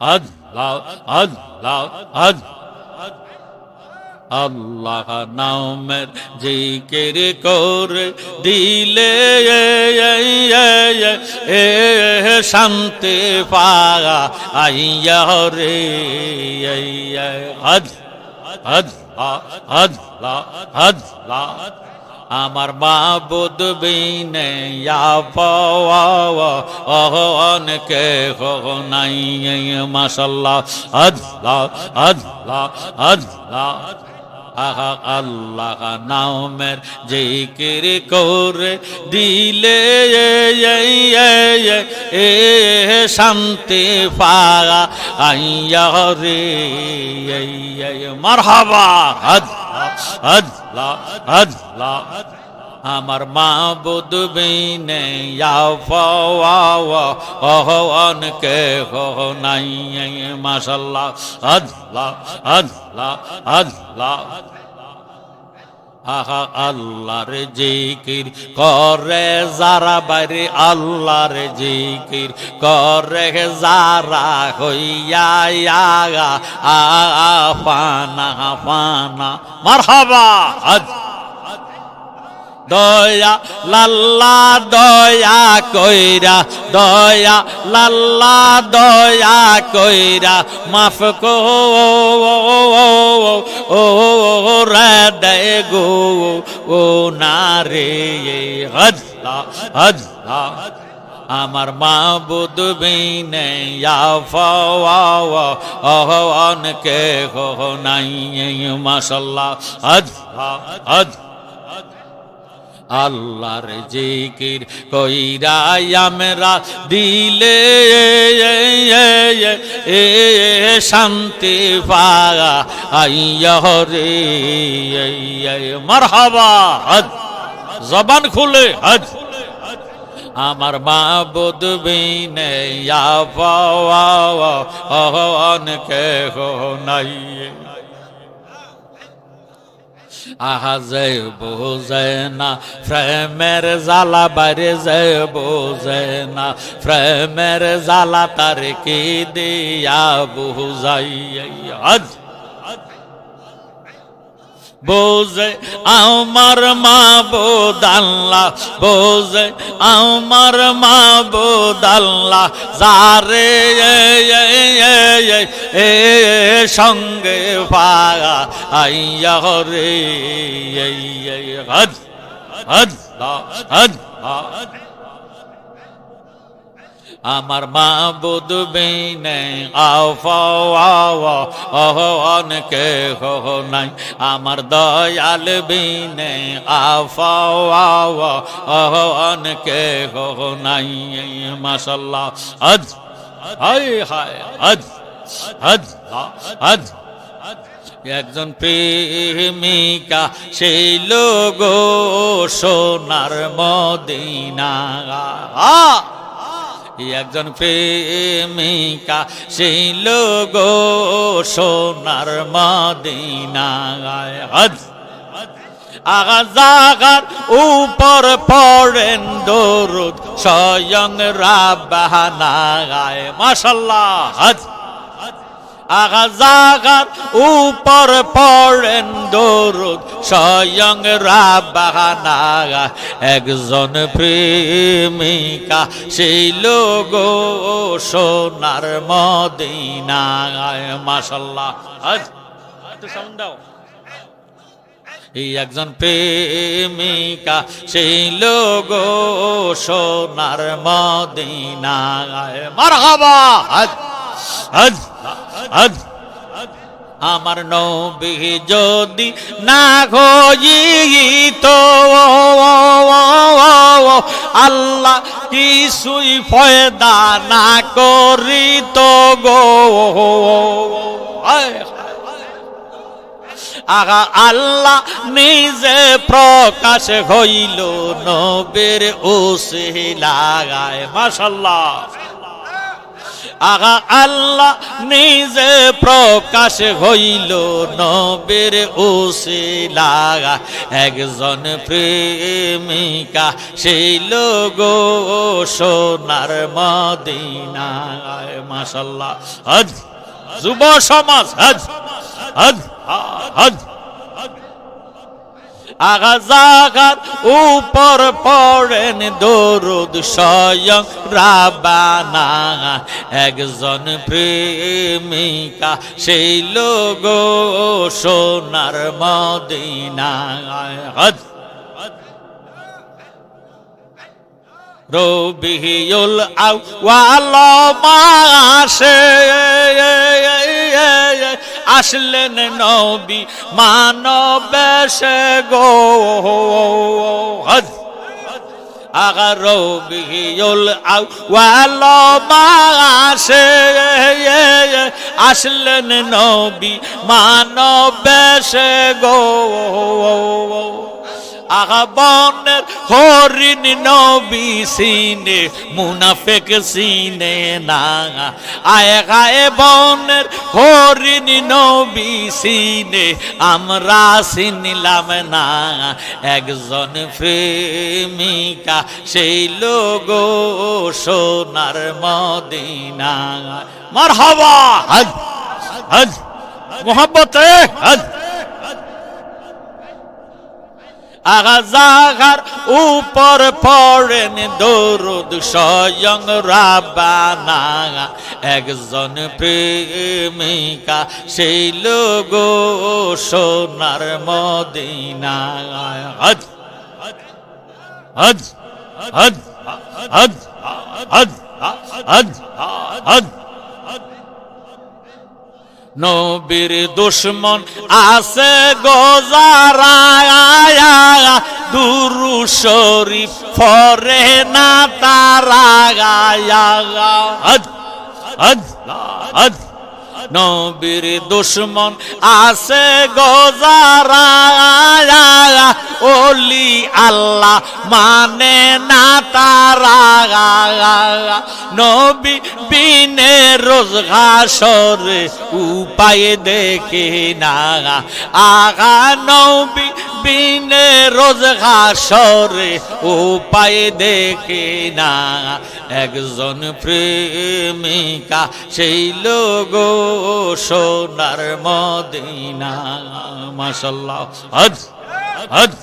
আল্লাহ আল্লাহ আল্লাহ আল্লাহ নামের জিকির করে দিলে এ শান্তি পাগা আইয়া রে হদ আল্লাহ আল্লাহ আল্লাহ আমার মাবুদ বিনে অনকে হো, নাই মাসাল্লাহ আল্লাহ আল্লাহ আল্লাহ। আহা, আল্লাহ নামের জিকির করে দিলে এ শান্তি পাগা আইয়া রে মারহাবা। আল্লাহ আল্লাহ আমার মা বুধবিনে অহন কে হো নাই মাসাল্লাহ আল্লাহ আল্লাহ আল্লাহ আহা, আল্লাহর জিকির করে যারা, বাইরে আল্লাহর জিকির করে যারা, হইয়া আ পানা পানা মারহাবা দয়া, লাল্লা দয়া কইরা, দয়া, লাল্লা দয়া কইরা, মাফ কো, ও দে গো ও, না রে হজলা হজলা আমার মা বুধ বিনে অনকে হো নাই মাসাল্লাহ হজলা হজ আল্লাহর জিকির কইরা আমরা দিলে এ শান্তি পাগা আইয়া রে মারহাবা হজ জবান খুলে হজ আমার মা বুধ বিনে অনকে হো নাই আহা যে বোঝে না প্রেমের জ্বালা বাইরে যে বোঝে না প্রেমের জ্বালা বোঝে আমার মা বোদাল্লা বোঝে আমার মা বোদাল্লা যারে এ সঙ্গে পাগা আইয়া রে হজ হজ হজ আমার মা বুধ বিনে অনকে হো নাই। আমার দয়াল বিনে অনকে হো নাই। মাসাল্লাহ হজ হায় হায় হজ হজ হজ একজন প্রেমিকা সেই লোক সোনার মদিনা। একজন প্রেমিকা সেই লোক সোনার মদিনায়। হজ আগা জাগার উপর পড়েন দরুদ, স্বয়ং রাবাহানা গায় মাশাল্লাহ, হজ। আগা জাগার উপর পড়েন দরুদ, স্বয়ং রাবাহানা একজন প্রেমিকা সেই লোক সোনার সাউন্ড দাও। এই একজন প্রেমিকা সেই লোক সোনার মদিনায়। মারহাবা! হজ হজ আমার নবী যদি না তো আল্লাহ কিছুই ফয়দা না করিত গো। আগা আল্লাহ নিজে প্রকাশ হইল নবের ওসে লাগায় মাসাল্লাহ আগা আল্লাহ নিজে প্রকাশ হইল নবীর উসিলা একজন প্রেমিকা সেই লোগো সোনার মদিনায়। মাশাল্লাহ। হজ, যুব সমাজ, হজ হজ হজ। আগা জাগার উপর পড়েন দরুদ স্বয়ং রাবানা একজন প্রেমিকা সেই লোগ সোনার মদিনা। রবিউল আউয়াল মাসে। আসলেন নবী মানবেশে গো। হজ। আগা রবিউল আউয়াল মাসে আসলেন নবী মানবেশে গো। আগা বনের হরিণ নবী সিনে মুনাফেক সিনে না। আয় গায়ে বনের হরিণ নবী সিনে আমরা সিনিলাম না। একজন প্রেমিকা সেই লোক সোনার মদিনা। মার হওয়া হজ হজ মোহাম্মতে হজ। আগা জাগার উপর পড়েন দরুদ স্বয়ং রাবানা একজন প্রেমিকা সেই লোগ সোনার মদিনা হজ হজ হজ হজ হজ হজ হজ নবীর দুশ্মন আছে গোজারায়া দুরু শরীফ ফরে না তারা গায়া হজ হজ হজ নবীর দুশ্মন আছে গোজারায়া ওলি আল্লাহ মানে না তারা। নবী বিনে রোজগাসরে উপায় দেখে না। আগা নবী বিনে রোজগাসরে উপায় দেখে না। একজন প্রেমিকা সেই লোগ সোনার মদিনা। মাসাল্লাহ হজ হজ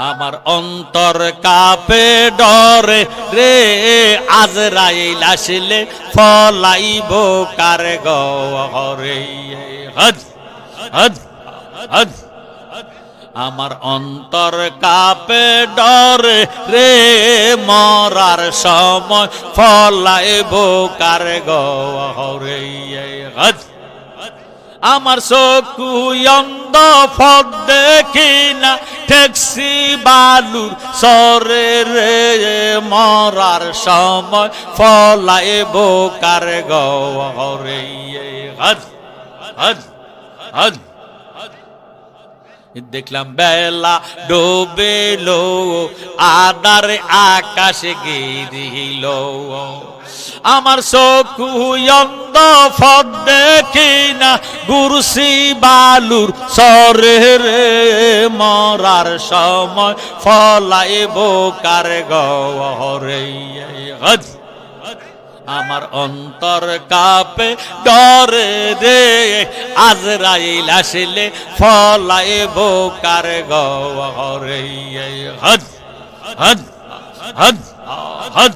আমার অন্তর কাপে ডরে রে আজরাইল আসলে ফলাইব কার গরে হজ হজ হজ আমার অন্তর কাপে ডরে রে, মরার সময় ফলাইব কার গরে আমার চকু অন্ধ ফদ দেখি না ট্যাক্সি বালুর সরে রে, মরার সময় ফলাই বোকার গরে হজ হজ হজ। দেখলাম বেলা ডোবেলো, আদার আকাশ গিরিল আমার চকু অন্ধ ফদ দেখি না, গুরসি বালুর সরে রে, মরার সময় ফলাই বোকার গরে হজ আমার অন্তর কাপে ডরে রে আজরাইল আসলে ফলাই বোকার গরে হজ হজ হজ হজ